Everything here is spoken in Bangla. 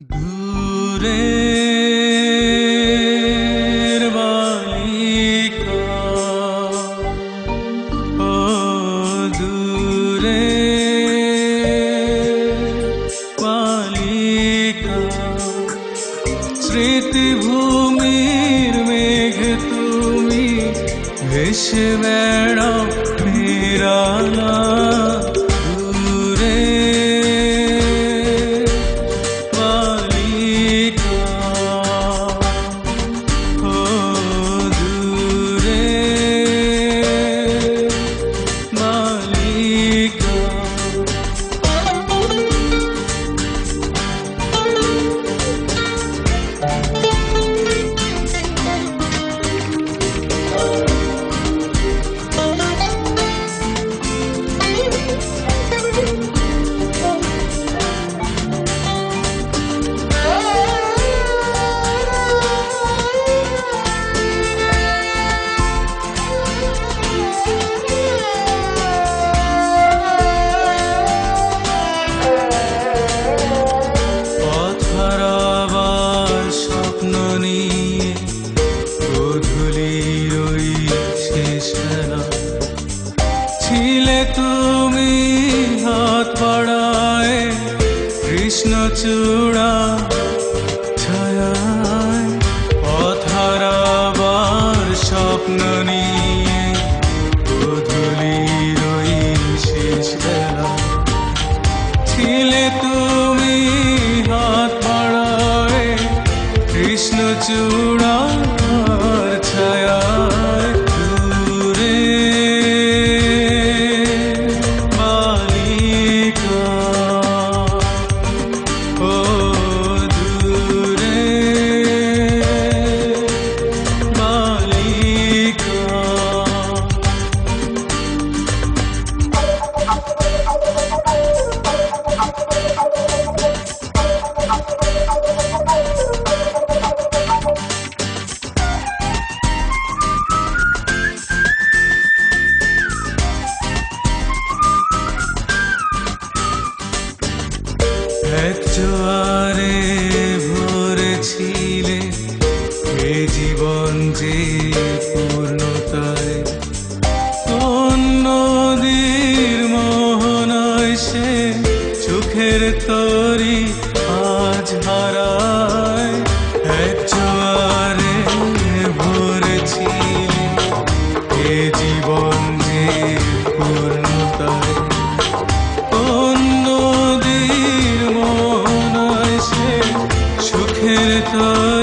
দূরের বালিকা। ও দূরে বালিকা। স্মৃতিভূমির মেঘ তুমি ভেসে বেড়াও ফেরালা। কৃষ্ণচূড়া চূড়া ছায় হারাবার স্বপ্ন নিয়ে গধূলির ওই শেষ বেলা। ছিলে তুমি হাত বাড়ায় কৃষ্ণ চূড়ার জীবন অন্যদের মন সে সুখের তার।